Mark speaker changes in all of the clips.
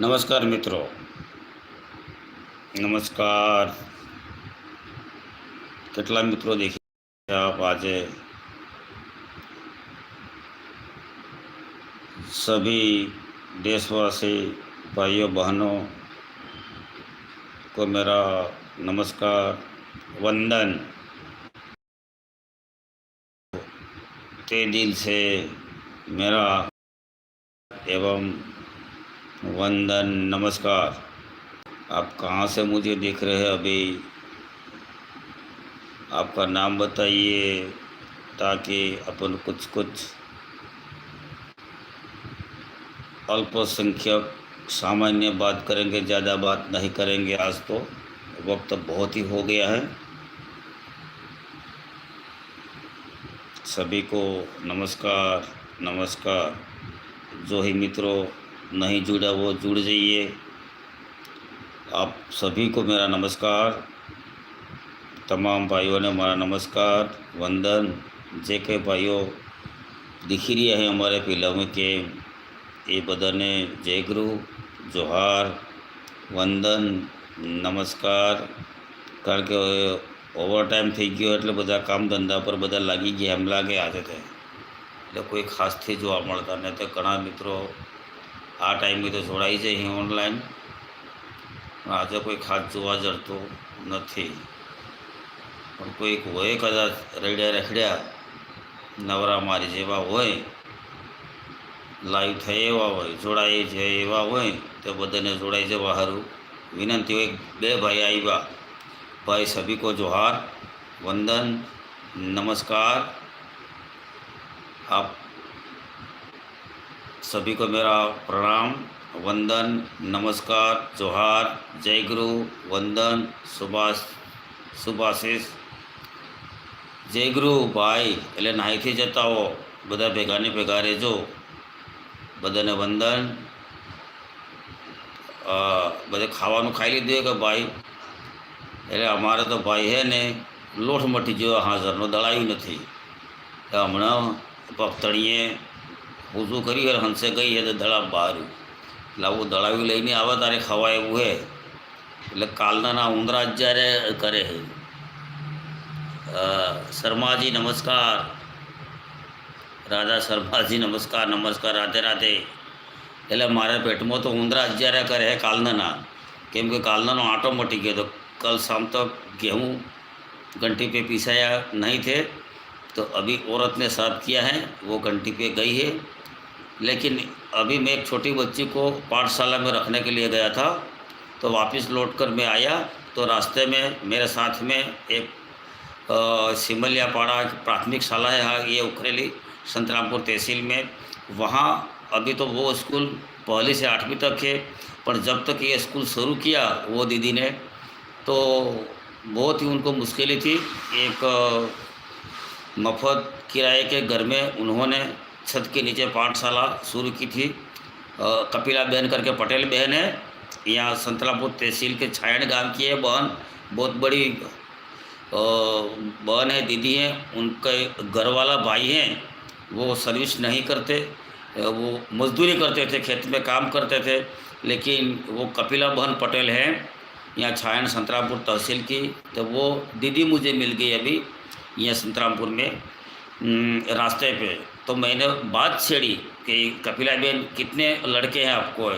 Speaker 1: નમસ્કાર મિત્રો નમસ્કાર કેટલા મિત્રો દેખી રહ્યા આપ આજે सभी देशवासी भाइयों बहनों को मेरा नमस्कार वंदन ते दिल से मेरा एवं वंदन, नमस्कार। आप कहाँ से मुझे देख रहे हैं अभी? आपका नाम बताइए ताकि अपन कुछ कुछ अल्पसंख्यक सामान्य बात करेंगे, ज़्यादा बात नहीं करेंगे। आज तो वक्त बहुत ही हो गया है। सभी को नमस्कार नमस्कार। जो ही मित्रों नहीं जुड़ा वो जुड़ जाइए आप सभी को मेरा नमस्कार तमाम भाइयों ने हमारा नमस्कार वंदन जे के भाइयों दिखी रही है हमारे फिल्म के એ બધાને જય ગુરુ જોહાર વંદન નમસ્કાર કારણ કે ઓવર ટાઈમ થઈ ગયો એટલે બધા કામ ધંધા પર બધા લાગી ગયા એમ લાગે આજે તે એટલે કોઈ ખાસથી જોવા મળતા નહીં તો ઘણા મિત્રો આ ટાઈમે તો જોડાઈ છે અહીં ઓનલાઈન આજે કોઈ ખાસ જોવા જડતો નથી. પણ કોઈક હોય કદાચ રેડ્યા રેખડ્યા, નવરા મારી જેવા હોય લાઈવ થઈ એવા હોય, જોડાઈ છે એવા હોય, તો બધાને જોડાઈ જવા સારું વિનંતી હોય બે ભાઈ આવ્યા ભાઈ સભીકો જોહાર, વંદન, નમસ્કાર. આપ सभी को मेरा प्रणाम वंदन नमस्कार जोहार जय गुरु वंदन सुभाष શુભાશીષ જય ગુરુ ભાઈ એટલે નાહીથી જતા હો બધા ભેગાને ભેગા રહેજો બધાને વંદન અ, બધે ખાવાનું ખાઈ લીધું કે ભાઈ એટલે અમારે તો ભાઈ હે ને લોટ મટી ગયો હાજરનો દળાયું નથી તો હમણાં પગતણીએ ઊંચું કરી હંસે ગઈ હે તો દળા બહાર એટલે આવું દળાવી લઈને આવે તારે ખવાય એવું હે એટલે કાલના ના ઉંદરા જ જ્યારે કરે છે અ, શર્માજી નમસ્કાર રાધા શર્માજી નમસ્કાર નમસ્કાર રાધે રાધે એટલે મારા પેટમાં તો ઉંદરા જ જ્યારે કરે છે કાલનાના કેમ કે કાલનાનો આટો મટી ગયો તો कल शाम तक गेहूँ घंटी पे पिसाया नहीं थे तो अभी औरत ने साथ किया है वो घंटी पे गई है लेकिन अभी मैं एक छोटी बच्ची को पाठशाला में रखने के लिए गया था तो वापस लौट कर मैं आया तो रास्ते में मेरे साथ में एक सिमलिया पाड़ा प्राथमिक शाला है ये उखरेली संतरामपुर तहसील में। वहाँ अभी तो वो स्कूल पहली से आठवीं तक है, पर जब तक ये स्कूल शुरू किया वो दीदी ने तो बहुत ही उनको मुश्किलें थी। एक मफत किराए के घर में उन्होंने छत के नीचे पाठशाला शुरू की थी। कपिला बहन करके पटेल बहन है। यहाँ संतलापुर तहसील के छायण गाँव की है बहन। बहुत बड़ी बहन है, दीदी हैं। उनके घर वाला भाई हैं। वो सर्विस नहीं करते वो मजदूरी करते थे, खेत में काम करते थे। लेकिन वो कपिला बहन पटेल हैं। यहाँ छायन संतरामपुर तहसील की। तो वो दीदी मुझे मिल गई अभी, यहाँ संतरामपुर में रास्ते पे। तो मैंने बात छेड़ी कि कपिला बहन कितने लड़के हैं आपको?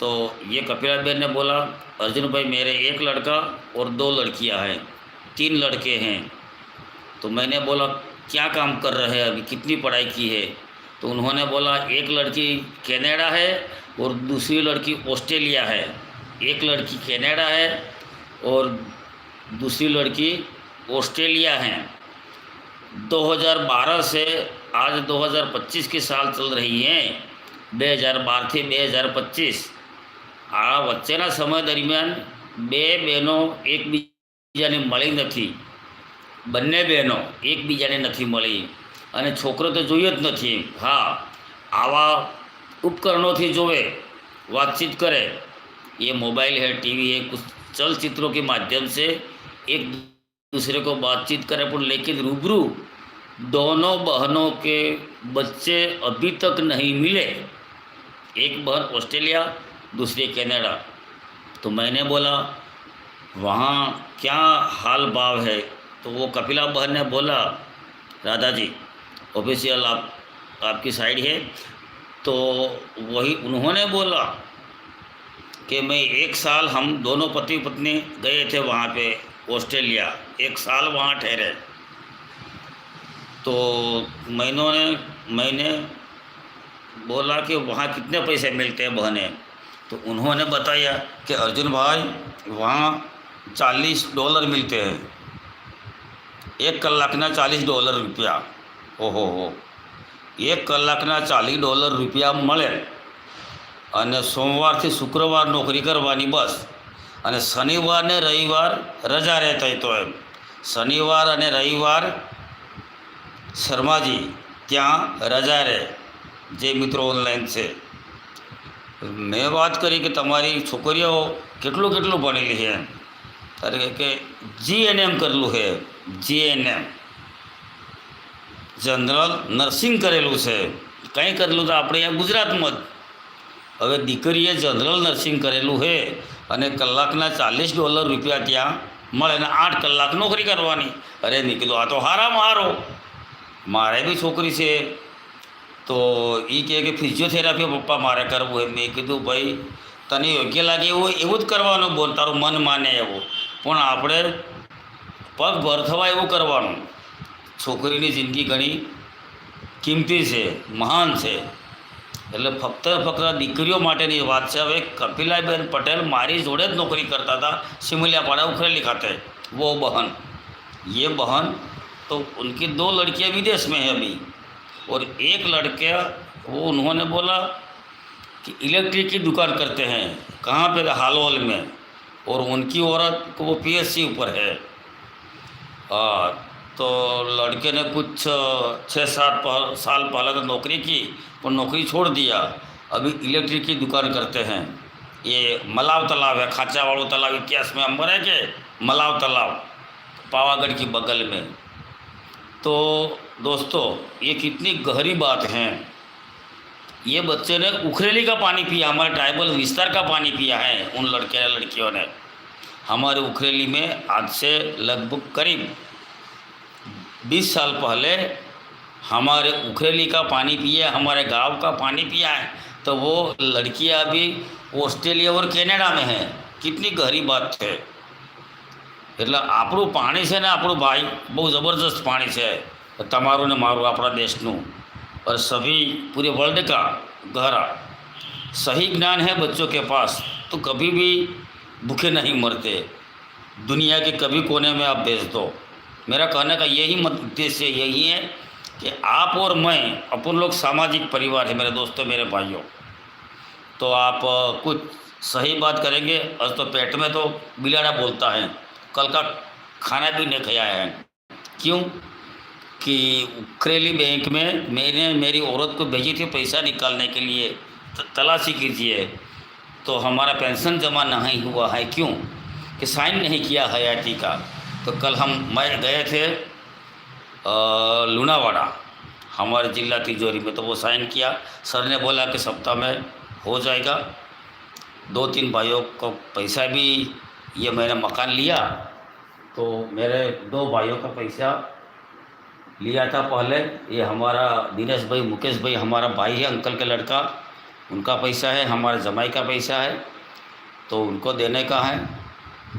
Speaker 1: तो ये कपिला बहन ने बोला, अर्जुन भाई, मेरे एक लड़का और दो लड़कियाँ हैं, तीन लड़के हैं। तो मैंने बोला, क्या काम कर रहे हैं? अभी कितनी पढ़ाई की है? तो उन्होंने बोला, एक लड़की कनाडा है और दूसरी लड़की ऑस्ट्रेलिया है। एक लड़की कनाडा है और दूसरी लड़की ऑस्ट्रेलिया है। 2012 से आज 2025 की साल चल रही है 2012 થી 2025 આ વચ્ચેના સમય દરમિયાન બે બહેનો એકબીજાને મળી નથી બંને બહેનો એકબીજાને નથી મળી અને છોકરો તો જોયો જ નથી હા આવા ઉપકરણોથી જોવે વાતચીત કરે ये मोबाइल है टीवी है कुछ चलचित्रों के माध्यम से एक दूसरे को बातचीत करें पर लेकिन रूबरू दोनों बहनों के बच्चे अभी तक नहीं मिले। एक बहन ऑस्ट्रेलिया, दूसरी कनाडा। तो मैंने बोला, वहाँ क्या हाल भाव है? तो वो कपिला बहन ने बोला राधा जी ऑफिशियल आप, आपकी साइड है। तो वही उन्होंने बोला कि मैं एक साल हम दोनों पति पत्नी गए थे वहाँ पे, ऑस्ट्रेलिया। एक साल वहाँ ठहरे। तो मैंने मैंने बोला कि वहाँ कितने पैसे मिलते हैं बहने तो उन्होंने बताया कि अर्जुन भाई वहाँ चालीस डॉलर मिलते हैं એક કલાકના ચાલીસ ડોલર રૂપિયા ઓહો હો એક કલાકના ચાલીસ ડોલર રૂપિયા મળે અને સોમવારથી શુક્રવાર નોકરી કરવાની બસ અને શનિવાર ને રવિવાર રજા રહેતા તો એમ શનિવાર અને રવિવાર શર્માજી, ત્યાં રજા રહે. જે મિત્રો ઓનલાઈન છે. મેં વાત કરી કે તમારી છોકરીઓ કેટલું કેટલું ભણેલી છે ત્યારે કે જી એન એમ કરેલું છે G N M general nursing કરેલું છે કંઈ કરેલું તો આપણે અહીંયા ગુજરાતમાં જ. હવે દીકરીએ જનરલ નર્સિંગ કરેલું છે અને કલાકના ચાલીસ ડોલર રૂપિયા ત્યાં મળે ને આઠ કલાક નોકરી કરવાની. અરે નીકળ્યું, આ તો હારામાં હારો. મારે બી છોકરી છે. તો એ કહે કે ફિઝિયોથેરાપી પપ્પા, મારે કરવું હોય મેં કીધું, ભાઈ, તને યોગ્ય લાગે એવું એવું જ કરવાનું બોલ, તારું મન માને એવું. પણ આપણે પગ ભર થવા એવું કરવાનું. છોકરીની જિંદગી ઘણી કિંમતી છે, મહાન છે. એટલે ફક્ત ફક્ત દીકરીઓ માટેની વાત છે. હવે કપિલાબેન પટેલ મારી જોડે જ નોકરી કરતા હતા, સિમલિયાપાડા ઉખરેલી ખાતે. વો બહન. એ બહન तो उनकी दो लड़कियाँ विदेश में है अभी। और एक लड़का, वो उन्होंने बोला कि इलेक्ट्रिक की दुकान करते हैं, कहाँ पे हालौल में? और उनकी औरत को वो पीएससी ऊपर है। और तो लड़के ने कुछ छः सात साल पहले तो नौकरी की, पर नौकरी छोड़ दिया। अभी इलेक्ट्रिक की दुकान करते हैं। ये मलाव तालाब है खाचा वालो तालाब इतिहास में अंबर है के मलाव तालाब, पावागढ़ की बगल में। तो दोस्तों, ये कितनी गहरी बात है। ये बच्चे ने उखरेली का पानी पिया, हमारे ट्राइबल विस्तार का पानी पिया है, उन लड़के लड़कियों ने। हमारे उखरेली में आज से लगभग करीब बीस साल पहले हमारे उखरेली का पानी पिए, हमारे गाँव का पानी पिया है तो वो लड़कियाँ अभी ऑस्ट्रेलिया और कनाडा में हैं। कितनी गहरी बात है। એટલે આપણું પાણી છે ને આપણું ભાઈ બહુ જબરદસ્ત પાણી છે તમારું ને મારું આપણા દેશનું और सभी पूरे वर्ल्ड का गहरा सही ज्ञान है बच्चों के पास तो कभी भी भूखे नहीं मरते दुनिया के कभी कोने में आप भेज दो मेरा कहने का यही मत उद्देश्य यही है कि आप और मैं अपन लोग सामाजिक परिवार है मेरे दोस्तों मेरे भाइयों तो आप अ, कुछ सही बात करेंगे आज तो पेट में तो बिलाड़ा बोलता है कल का खाना भी नहीं खाया है। क्यों? कि उखरेली बैंक में मैंने, मेरी औरत को भेजी थी पैसा निकालने के लिए तलाशी कीजिए तो हमारा पेंशन जमा नहीं हुआ है। क्यों? कि साइन नहीं किया है हयाती का। तो कल हम मैं गए थे लुनावाड़ा, हमारे जिला तिजोरी में। तो वो साइन किया। सर ने बोला कि सप्ताह में हो जाएगा। दो तीन भाइयों को पैसा भी ये मैंने मकान लिया तो मेरे दो भाइयों का पैसा लिया था पहले। ये हमारा दिनेश भाई, मुकेश भाई, हमारा भाई है, अंकल का लड़का। उनका पैसा है, हमारे जमाई का पैसा है तो उनको देने का है।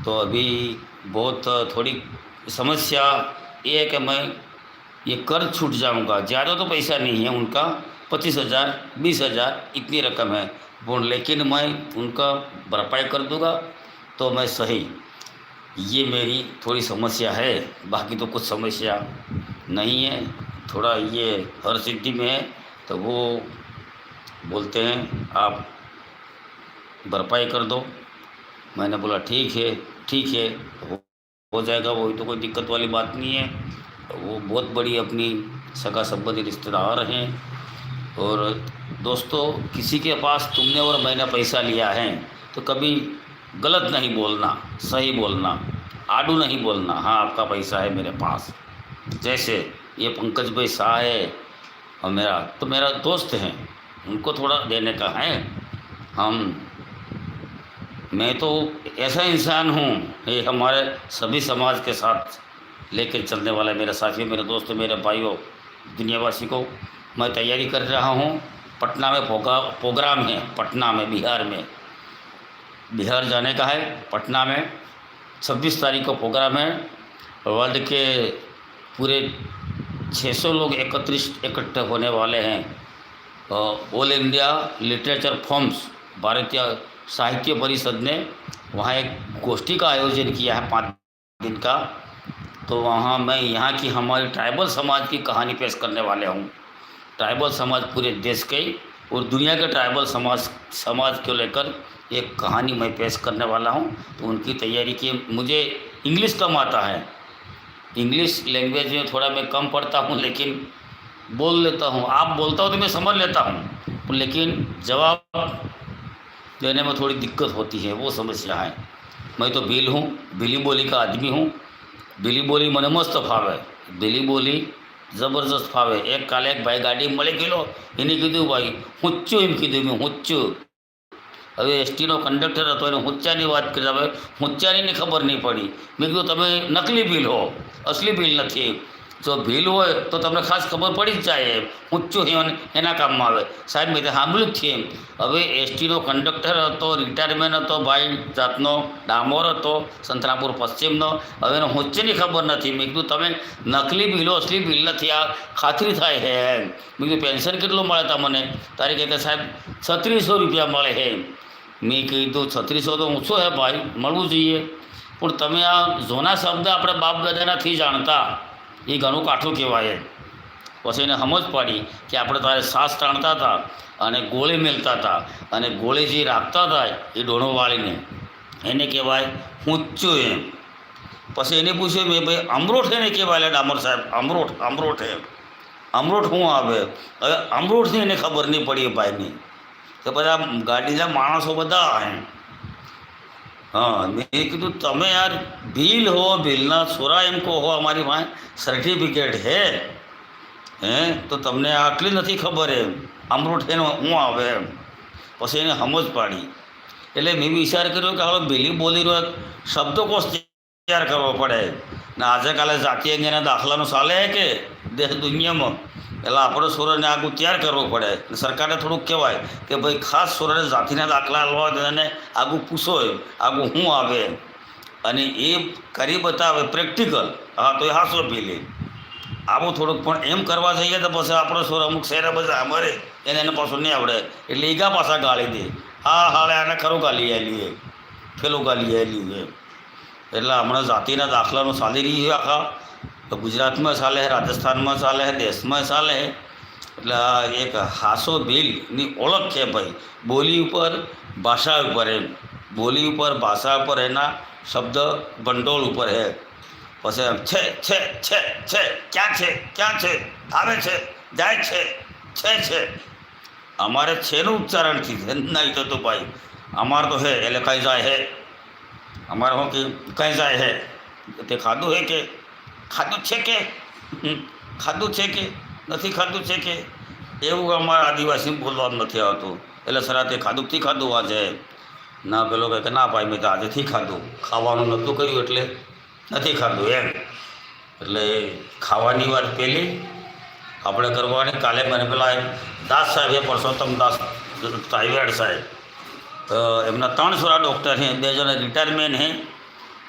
Speaker 1: तो अभी बहुत थोड़ी समस्या ये है कि मैं ये कर छूट जाऊँगा। ज़्यादा तो पैसा नहीं है उनका, पच्चीस हज़ार, बीस हज़ार, इतनी रकम है। लेकिन मैं उनका भरपाई कर दूँगा। तो मैं सही। ये मेरी थोड़ी समस्या है बाकी तो कुछ समस्या नहीं है। थोड़ा ये हर सिटी में है तो वो बोलते हैं आप भरपाई कर दो। मैंने बोला ठीक है ठीक है हो, हो जाएगा वही तो कोई दिक्कत वाली बात नहीं है। वो बहुत बड़ी अपनी सगा संबंधी रिश्तेदार हैं और दोस्तों किसी के पास तुमने और मैंने पैसा लिया है तो कभी गलत नहीं बोलना, सही बोलना, आडू नहीं बोलना हाँ आपका पैसा है मेरे पास। जैसे ये पंकज भाई शाह है और मेरा तो मेरा दोस्त हैं, उनको थोड़ा देने का है। हम, मैं तो ऐसा इंसान हूँ, ये हमारे सभी समाज के साथ लेकर चलने वाला मेरे साथियों मेरे दोस्त, मेरे भाइयों, दुनियावासी को मैं तैयारी कर रहा हूँ। पटना में प्रोग्रा प्रोग्राम है, पटना में, बिहार में। बिहार जाने का है, पटना में। छब्बीस तारीख को प्रोग्राम है। वर्ल्ड के पूरे 600 लोग एकत्रित इकट्ठे होने वाले हैं। ऑल इंडिया लिटरेचर फॉर्म्स, भारतीय साहित्य परिषद ने वहाँ एक गोष्ठी का आयोजन किया है पाँच दिन का। तो वहाँ मैं यहाँ की हमारी ट्राइबल समाज की कहानी पेश करने वाले हूँ। ट्राइबल समाज पूरे देश के और दुनिया के ट्राइबल समाज समाज को लेकर एक कहानी मैं पेश करने वाला हूँ तो उनकी तैयारी की मुझे इंग्लिश कम आता है। इंग्लिश लैंग्वेज में थोड़ा मैं कम पढ़ता हूँ, लेकिन बोल लेता हूँ। आप बोलता हो तो मैं समझ लेता हूँ, लेकिन जवाब देने में थोड़ी दिक्कत होती है, वो समस्या है। मैं तो भील हूँ बिली बोली का आदमी हूँ। बिली बोली मन मस्त फावे बिली बोली ज़बरदस्त फावे एक काले एक भाई गाड़ी मले गेलो, इन्हें कीधु भाई, हुच्चू हिम किती मी, हुच्चू। હવે એસટીનો કંડક્ટર હતો, એને હુચ્ચાની વાત કરી, હવે હુચ્ચાનીની ખબર નહીં પડી. મેં કીધું, તમે નકલી બિલ હો. અસલી બિલ નથી. જો ભીલ હોય, તો તમને ખાસ ખબર પડી જ જાય એમ. ઊંચું હેવન એના કામમાં આવે. સાહેબ, મેં સાંભળ્યું જ છે એમ. હવે એસટીનો કંડક્ટર હતો રિટાયરમેન્ટ હતો, ભાઈ જાતનો ડામોર હતો સંતરાપુર પશ્ચિમનો. હવે એને ઊંચેની ખબર નથી. મેં કીધું, તમે નકલી બિલો અસલી બિલ નથી. આ ખાતરી થાય હે એમ. મેં કીધું, પેન્શન કેટલું મળે તમને? તારી કહેતા સાહેબ, છત્રીસો રૂપિયા મળે છે મેં કીધું, છત્રીસો તો ઊંચો હે ભાઈ, મળવું જોઈએ. પણ તમે આ ઝોના શબ્દ આપણે બાપ દાદાનાથી જાણતા. એ ઘણું કાઠું કહેવાય પછી એને સમજ પાડી કે આપણે તારે શ્વાસ તાણતા હતા અને ગોળી મેલતા હતા અને ગોળી જે રાખતા હતા એ ડોણો વાળીને. એને કહેવાય ઊંચું એમ. પછી એને પૂછ્યું, મેં ભાઈ અમરોઠ એને કહેવાય? લે ડામર સાહેબ, અમરોઠ અમરોઠ એમ. અમરોઠ શું આવે? હવે અમરોઠની એને ખબર નહીં પડી ભાઈની. કે બધા ગાડીના માણસો બધા હા. મેં કીધું, તમે યાર ભીલ હો, ભીલના છોરા એમ કહો હો અમારી પાસે સર્ટિફિકેટ હે હે, તો તમને આટલી નથી ખબર એમ. અમૃત એનો હું આવે એમ. પછી એને સમજ પાડી. એટલે મેં વિચાર કર્યો કે હવે ભીલી બોલીનો એક શબ્દકોશ તૈયાર કરવો પડે. ને આજે કાલે જાતિ અંગેના દાખલાનું ચાલે કે દેશ દુનિયામાં? એટલે આપણે સોરને આગું તૈયાર કરવો પડે. સરકારને થોડુંક કહેવાય કે ભાઈ ખાસ સોરને જાતિના દાખલા લો અને આગું પૂછો એમ. આગું શું આવે અને એ કરી બતાવે પ્રેક્ટિકલ. હા, તો એ હાસો પી લે. આવું થોડુંક પણ એમ કરવા જઈએ તો પછી આપણો સોર અમુક શહેરે બધા અમારે. એને એને પાછું નહીં આવડે. એટલે ઈગા પાછા ગાળી દે. હા, હાલે, આને ખરું ગાલી આવેલી પેલું ગાલી આવેલી એમ. એટલે હમણાં જાતિના દાખલાનું ચાલી રહી છે આખા. તો ગુજરાતમાં ચાલે છે, રાજસ્થાનમાં ચાલે છે, દેશમાં ચાલે છે. એટલે આ એક હાસો ભીલની ઓળખ છે ભાઈ. બોલી ઉપર ભાષા ઉપર એમ. બોલી ઉપર ભાષા ઉપર એના શબ્દ ભંડોળ ઉપર હે પછી એમ, છે છે છે છે, ક્યાં છે ક્યાં છે, આવે છે, જાય છે છે છે. અમારે છેનું ઉચ્ચારણથી છે નહીં થતું ભાઈ. અમારે તો હે એટલે કઈ જાય હે અમારે શું કે, કઈ જાય હે તે ખાધું હે કે ખાધું છે કે? ખાધું છે કે? નથી ખાધું છે કે? એવું અમારા આદિવાસી બોલવાનું નથી આવતું. એટલે સરાતે તે ખાધુંથી ખાધું આજે. ના, પેલો કહે કે ના ભાઈ, મેં તો આજેથી ખાધું. ખાવાનું નહોતું કર્યું એટલે નથી ખાધું એમ. એટલે ખાવાની વાત પહેલી આપણે કરવાની. કાલે મને પેલા દાસ સાહેબ, એ પરસોત્તમ દાસ તાઇવેડ સાહેબ. તો એમના ત્રણ સોરા ડૉક્ટર છે, બે જણા રિટાયરમેન્ટ હે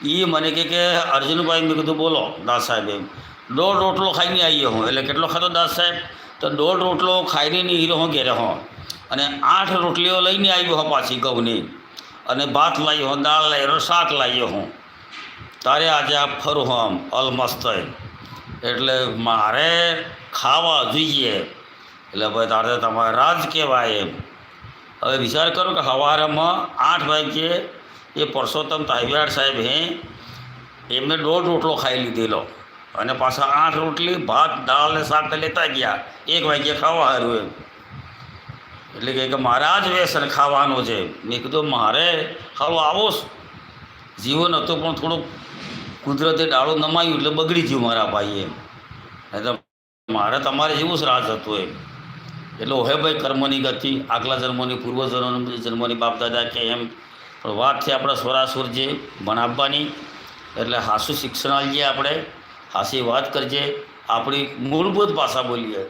Speaker 1: એ મને કહે કે, અર્જુનભાઈ, મેં કીધું, બોલો, દાસ સાહેબ. એમ દોઢ રોટલો ખાઈને આવીએ હું. એટલે કેટલો ખાધો દાસ સાહેબ? તો દોઢ રોટલો ખાઈને નહીં હીરો હું ઘેરે હું. અને આઠ રોટલીઓ લઈને આવ્યો હું પાછી ઘઉંની. અને ભાત લાવ્યો હું, દાળ લાવ્યો શાક લાવ્યો હું. તારે આજે આ ફરું આમ અલમસ્ત એટલે મારે ખાવા જોઈએ. એટલે ભાઈ, તારે તમારે રાજ કહેવાય એમ. હવે વિચાર કરો કે સવારમાં આઠ વાગ્યે એ પરસોત્તમ તાહિયાર સાહેબ હે, એમને દોઢ રોટલો ખાઈ લીધેલો. અને પાછા આઠ રોટલી, ભાત, દાળ ને શાક લેતા ગયા. એક વાગ્યે ખાવા હારું એમ. એટલે કે મારા જ વ્યસન ખાવાનું છે. મેં કીધું, મારે હાલો આવો જીવન હતું પણ થોડુંક કુદરતે ડાળું નમાયું એટલે બગડી ગયું મારા ભાઈએ તો મારે તમારે જેવું જ રાજ હતું એમ. એટલે હે ભાઈ કર્મની ગતિ, આગલા જન્મોની પૂર્વજનો જન્મોની બાપ દાદા કે એમ પણ વાત છે આપણા સ્વરાસુર જે ભણાવવાની એટલે હાસું શિક્ષણ આલીએ આપણે હાસી વાત કરજે આપણી मूलभूत भाषा बोलिए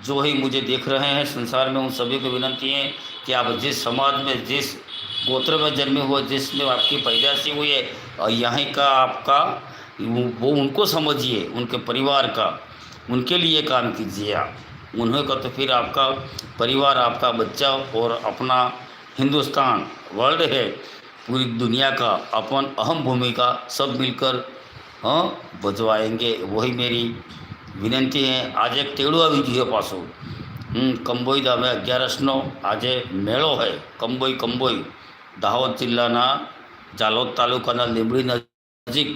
Speaker 1: जो ही मुझे देख रहे हैं संसार में उन सभी को विनती है कि आप जिस समाज में जिस गोत्र में जन्मे हुए जिसमें आपकी पैदाशी हुई है और यहाँ का आपका वो उनको समझिए उनके परिवार का उनके लिए काम कीजिए आप उन्हें का तो फिर आपका परिवार आपका बच्चा और अपना हिंदुस्तान वर्ल्ड है पूरी दुनिया का अपन अहम भूमिका सब मिलकर हाँ बजवाएंगे वही मेरी વિનંતી હે આજે એક તેડું આવી ગયું છે પાછું હમ કંબોઈ ગામે અગિયારસનો આજે મેળો છે કંબોઈ કંબોઈ દાહોદ જિલ્લાના જાલોદ તાલુકાના લીંબડી નજીક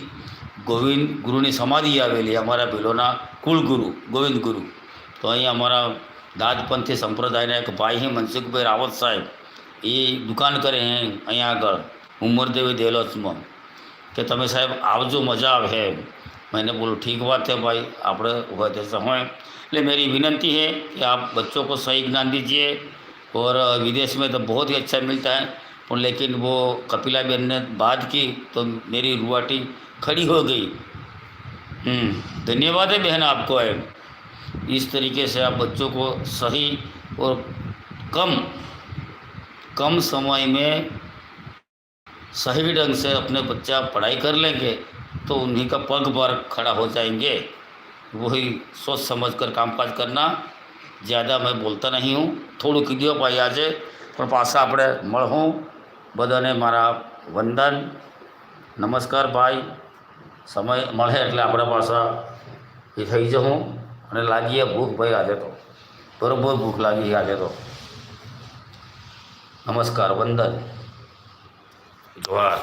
Speaker 1: ગોવિંદ ગુરુની સમાધિ આવેલી અમારા ભીલોના કુળગુરુ ગોવિંદ ગુરુ તો અહીં અમારા દાદપંથી સંપ્રદાયના એક ભાઈ છે મનસુખભાઈ રાવત સાહેબ એ દુકાન કરે હે અહીંયા આગળ ઉમરદેવી દેલોચમાં કે તમે સાહેબ આવજો મજા આવે એમ मैंने बोला ठीक बात है भाई आप हुआ जैसा हो इसलिए मेरी विनंती है कि आप बच्चों को सही ज्ञान दीजिए और विदेश में तो बहुत ही अच्छा मिलता है पर लेकिन वो कपिला बहन ने बात की तो मेरी रुआटी खड़ी हो गई हम्म, धन्यवाद है बहन आपको है इस तरीके से आप बच्चों को सही और कम कम समय में सही ढंग से अपने बच्चा पढ़ाई कर लेंगे तो उन्हीं का पग पर खड़ा हो जाएंगे वही सोच समझ कर कामकाज करना ज़्यादा मैं बोलता नहीं हूँ થોડું કીધું ભાઈ આજે પણ પાછા આપણે મળવું બધાને મારા વંદન નમસ્કાર ભાઈ સમય મળે એટલે આપણે પાછા એ થઈ જવું અને લાગીએ ભૂખ ભાઈ આજે તો બરોબર ભૂખ લાગી આજે તો નમસ્કાર વંદન જોહાર